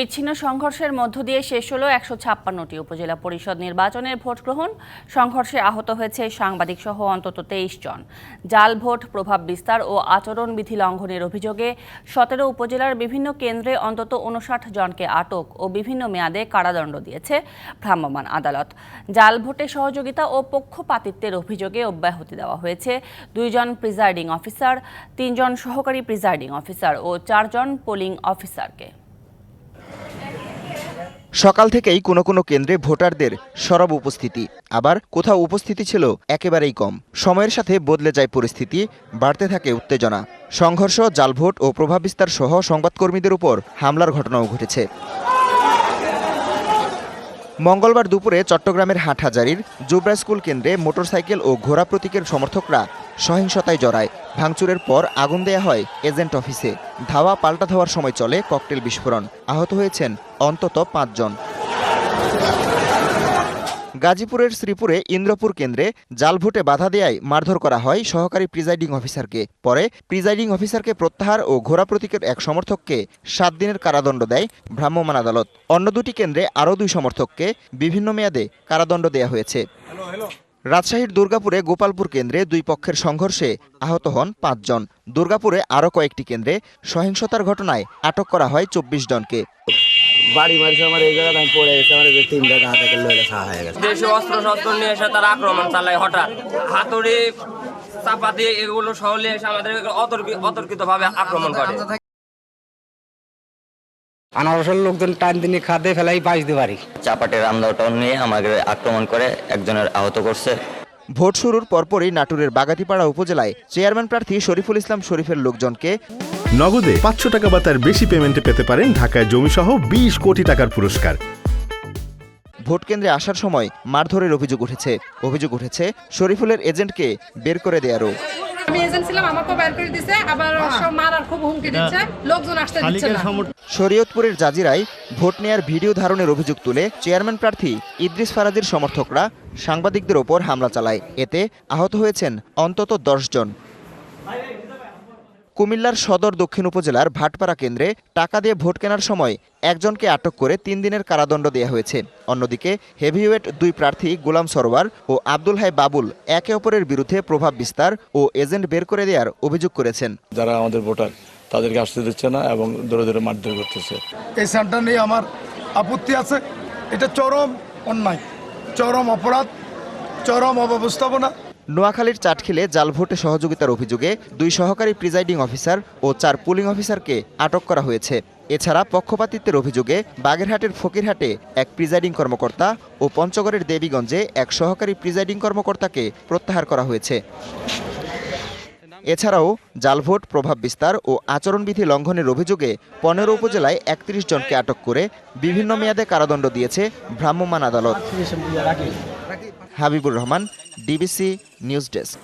বিচ্ছিন্ন সংঘর্ষের মধ্য দিয়ে শেষ হলো একশো ছাপ্পান্নটি উপজেলা পরিষদ নির্বাচনের ভোট গ্রহণ। সংঘর্ষে আহত হয়েছে সাংবাদিক সহ অন্তত তেইশ জন। জাল ভোট, প্রভাব বিস্তার ও আচরণবিধি লঙ্ঘনের অভিযোগে সতেরো উপজেলার বিভিন্ন কেন্দ্রে অন্তত উনষাট জনকে আটক ও বিভিন্ন মেয়াদে কারাদণ্ড দিয়েছে ভ্রাম্যমাণ আদালত। জাল ভোটে সহযোগিতা ও পক্ষপাতিত্বের অভিযোগে অব্যাহতি দেওয়া হয়েছে। দুইজন প্রিজাইডিং অফিসার তিনজন সহকারী প্রিজাইডিং অফিসার ও চারজন পোলিং অফিসারকে। সকাল থেকেই কোনো কোনো কেন্দ্রে ভোটারদের সরব উপস্থিতি। আবার কোথাও উপস্থিতি ছিল, একেবারেই কম। সময়ের সাথে বদলে যায় পরিস্থিতি, বাড়তে থাকে উত্তেজনা। সংঘর্ষ, জালভোট ও প্রভাব বিস্তার সহ সংবাদকর্মীদের উপর হামলার ঘটনাও ঘটেছে। মঙ্গলবার দুপুরে চট্টগ্রামের হাটহাজারির জুবরা স্কুল কেন্দ্রে মোটরসাইকেল ও ঘোড়া প্রতীকের সমর্থকরা সহিংসতায় জড়ায়। ভাঙচুরের পর আগুন দেয়া হয় এজেন্ট অফিসে। ধাওয়া পাল্টা ধাওয়ার সময় চলে ককটেল বিস্ফোরণ। আহত হয়েছেন অন্তত পাঁচজন। গাজীপুরের শ্রীপুরে ইন্দ্রপুর কেন্দ্রে জাল ভোটে বাধা দেয়ায় মারধর করা হয় সহকারী প্রিজাইডিং অফিসারকে। পরে প্রিজাইডিং অফিসারকে প্রত্যাহার ও ঘোড়া প্রতীকের এক সমর্থককে সাত দিনের কারাদণ্ড দেয় ভ্রাম্যমাণ আদালত। অন্য দুটি কেন্দ্রে আরও দুই সমর্থককে বিভিন্ন মেয়াদে কারাদণ্ড দেয়া হয়েছে। রাজশাহীর দুর্গাপুরে গোপালপুর কেন্দ্রে দুই পক্ষের সংঘর্ষে আহত হন পাঁচজন। দুর্গাপুরে আরও কয়েকটি কেন্দ্রে সহিংসতার ঘটনায় আটক করা হয় চব্বিশ জনকে। বাড়ি মারছে আমার এই জায়গাটা পড়ে গেছে আমার তিনটা গা থেকে লইলে সাহা হয়ে গেছে। দেশে অস্ত্র শস্ত্র নিয়ে এসে তারা আক্রমণ চালায় হঠাৎ। হাতুড়ি চাপা দিয়ে এগুলো এসে আমাদের অতর্কিত ভাবে আক্রমণ করে। আনারসের লোকজন টান দিনে খাদে ফেলাই বাইশ দিতে পারি। চাপাটের আমদাওটা নিয়ে আমাকে আক্রমণ করে একজনের আহত করছে। ভোট শুরুর পরপরই নাটোরের বাগাতিপাড়া উপজেলায় চেয়ারম্যান প্রার্থী শরীফুল ইসলাম শরীফের লোকজনকে নগদে পাঁচশো টাকা বা তার বেশি পেমেন্টে পেতে পারেন ঢাকায় জমিসহ বিশ কোটি টাকার পুরস্কার। ভোট কেন্দ্রে আসার সময় মারধরের অভিযোগ উঠেছে। অভিযোগ উঠেছে শরীফুলের এজেন্টকে বের করে দেয়ারও। আমি এজেন্ট ছিলাম আমাকে বের করে দিছে আবার মারার খুব হুমকি দিচ্ছে লোকজন আসতে দিচ্ছে না। শরীয়তপুরের জাজিরায় ভোট নেয়ার ভিডিও ধারণের অভিযোগ তুলে চেয়ারম্যান প্রার্থী ইদ্রিস ফারাজির সমর্থকরা সাংবাদিকদের ওপর হামলা চালায়। এতে আহত হয়েছেন অন্তত জন। কুমিল্লার সদর দক্ষিণ উপজেলার ভাটপাড়া কেন্দ্রে টাকা দিয়ে ভোট কেনার সময় একজনকে আটক করে তিন দিনের কারাদণ্ড দেওয়া হয়েছে। অন্যদিকে হেভিওয়েট দুই প্রার্থী গোলাম সরোয়ার ও আব্দুল হাই বাবুল একে অপরের বিরুদ্ধে প্রভাব বিস্তার ও এজেন্ট বের করে দেওয়ার অভিযোগ করেছেন। যারা আমাদের ভোটার তাদেরকে আসতে দিচ্ছে না এবং দূরে দূরে মারধর করতেছে। এই সেন্টার নিয়ে আমার আপত্তি আছে। এটা চরম অন্যায় চরম অপরাধ চরম অব্যবস্থাপনা। নোয়াখালীর চাটখিলে জাল ভোটে সহযোগিতার অভিযোগে দুই সহকারী প্রিজাইডিং অফিসার ও চার পুলিং অফিসারকে আটক করা হয়েছে। এছাড়া পক্ষপাতিত্বের অভিযোগে বাগেরহাটের ফকিরহাটে এক প্রিজাইডিং কর্মকর্তা ও পঞ্চগড়ের দেবীগঞ্জে এক সহকারী প্রিজাইডিং কর্মকর্তাকে প্রত্যাহার করা হয়েছে। এছাড়াও জালভোট প্রভাব বিস্তার ও আচরণবিধি লঙ্ঘনের অভিযোগে পনেরো উপজেলায় একত্রিশ জনকে আটক করে বিভিন্ন মেয়াদে কারাদণ্ড দিয়েছে ভ্রাম্যমান আদালত। Habibur Rahman DBC news desk.